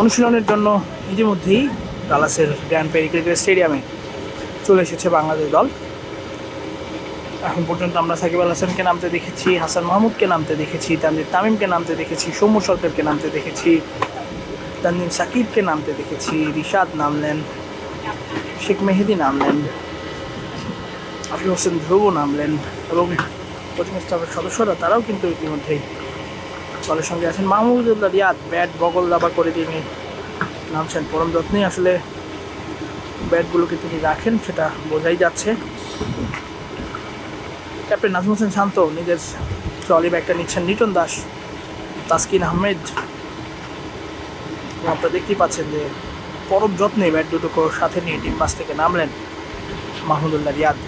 অনুশীলনের জন্য ইতিমধ্যেই ডালাসের গ্র্যান্ড পেরি ক্রিকেট স্টেডিয়ামে চলে এসেছে বাংলাদেশ দল। এখন পর্যন্ত আমরা সাকিব আল হাসানকে নামতে দেখেছি, হাসান মাহমুদকে নামতে দেখেছি, তানজিদ তামিমকে নামতে দেখেছি, সৌম্য সরকারকে নামতে দেখেছি, তানজিম সাকিবকে নামতে দেখেছি, রিশাদ নামলেন, শেখ মেহেদি নামলেন আফির হোসেন ধ্রুব নামলেন এবং কোচিং স্টাফের সদস্যরা, তারাও কিন্তু ইতিমধ্যেই দলের সঙ্গে আছেন মাহমুদুল্লাহ রিয়াদ, ব্যাট, বগল দাবা করে তিনি নামছেন পরম যত্নেই আসলে ব্যাটগুলোকে তিনি রাখেন, সেটা বোঝাই যাচ্ছে। ক্যাপ্টেন নাজমুল হোসেন শান্ত নিজের ট্রলি ব্যাগটা নিচ্ছেন লিটন দাস, তাসকিন আহমেদ। আপনারা দেখতেই পাচ্ছেন যে পরম যত্নে ব্যাট দুটোকে সাথে নিয়ে টিম পাস থেকে নামলেন মাহমুদুল্লাহ রিয়াদ।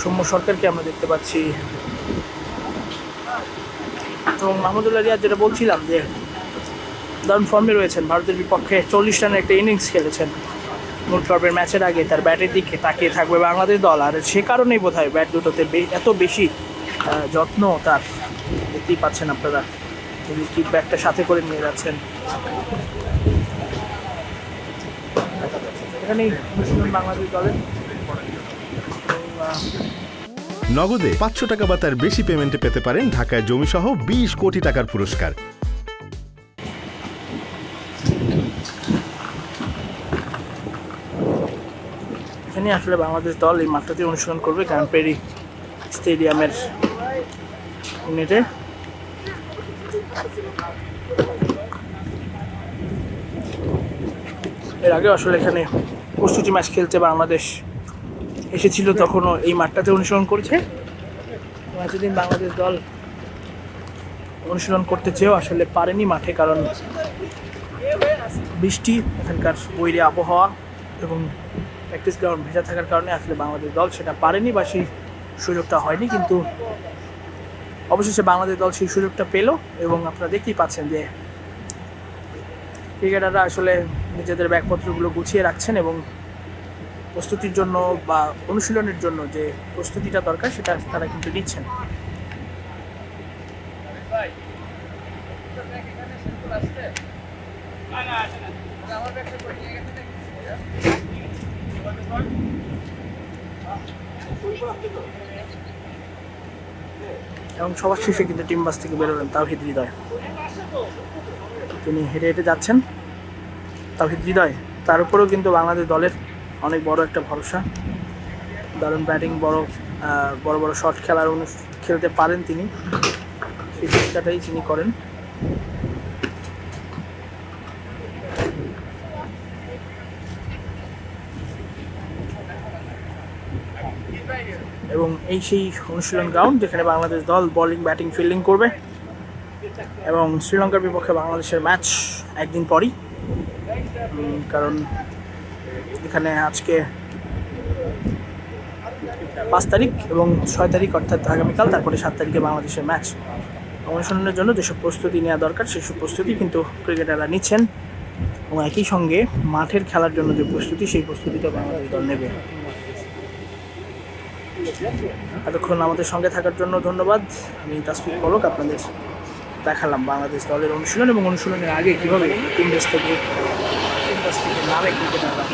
সৌম্য সরকারকে আমরা দেখতে পাচ্ছি এবং মাহমুদুল্লাহ রিয়াদ যেটা বলছিলাম যে, দারুণ ফর্মে রয়েছেন, ভারতের বিপক্ষে চল্লিশ রানের একটা ইনিংস খেলেছেন। মূল পর্বের ম্যাচের আগে তার ব্যাটের দিকে তাকিয়ে থাকবে বাংলাদেশ দল। আর সে কারণেই বোধ হয় ব্যাট দুটোতে এত বেশি যত্ন তার দেখতেই পাচ্ছেন আপনারা। তিনি কিক ব্যাটটা সাথে করে নিয়ে যাচ্ছেন? এখানেই বাংলাদেশ দলের। নগদে পাঁচশো টাকা বা তার বেশি পেমেন্টে পেতে পারেন ঢাকায় জমিসহ বিশ কোটি টাকার পুরস্কার। এখানে আসলে বাংলাদেশ দল এই মাঠটাতে অনুসরণ করবে গ্র্যান্ড পেরি স্টেডিয়ামের ইউনিটে। এর আগে আসলে এখানে প্রস্তুতি ম্যাচ খেলতে বাংলাদেশ এসেছিল তখনও এই মাঠটাতে অনুসরণ করেছে। এতদিন বাংলাদেশ দল অনুশীলন করতে চেয়েও আসলে পারেনি মাঠে, কারণ বৃষ্টি, এখানকার বৈরী আবহাওয়া এবং প্র্যাকটিস গ্রাউন্ড ভেজা থাকার কারণে আসলে বাংলাদেশ দল সেটা পারেনি বা সেই সুযোগটা হয়নি, কিন্তু অবশেষে বাংলাদেশ দল সেই সুযোগটা পেল এবং আপনারা দেখতেই পাচ্ছেন যে ক্রিকেটাররা আসলে নিজেদের ব্যাগপত্রগুলো গুছিয়ে রাখছেন এবং প্রস্তুতির জন্য বা অনুশীলনের জন্য যে প্রস্তুতিটা দরকার, সেটা তারা কিন্তু নিচ্ছেন। এবং সবার শেষে কিন্তু টিম বাস থেকে বেরোলেন তাওহিদ হৃদয়। তিনি হেঁটে হেঁটে যাচ্ছেন। তাওহিদ হৃদয়, তার উপরেও কিন্তু বাংলাদেশ দলের অনেক বড় একটা ভরসা। দারুণ ব্যাটিং বড় বড় বড় শট খেলার খেলতে পারেন তিনি। সেই চেষ্টাটাই তিনি করেন। এবং এই সেই অনুশীলন গ্রাউন্ড যেখানে বাংলাদেশ দল বলিং ব্যাটিং ফিল্ডিং করবে। এবং শ্রীলঙ্কার বিপক্ষে বাংলাদেশের ম্যাচ একদিন পরই। কারণ এখানে আজকে পাঁচ তারিখ এবং ছয় তারিখ, অর্থাৎ আগামীকাল, তারপরে সাত তারিখে বাংলাদেশের ম্যাচ অনুশীলনের জন্য যেসব প্রস্তুতি নেওয়া দরকার, সেসব প্রস্তুতি কিন্তু ক্রিকেটাররা নিচ্ছেন এবং একই সঙ্গে মাঠের খেলার জন্য যে প্রস্তুতি, সেই প্রস্তুতিটা বাংলাদেশ দল নেবে। এতক্ষণ আমাদের সঙ্গে থাকার জন্য ধন্যবাদ। আমি তাসফিক পলক আপনাদের দেখালাম বাংলাদেশ দলের অনুশীলন এবং অনুশীলনের আগে কীভাবে দেশ থেকে টিম দেশ থেকে নামে ক্রিকেটাররা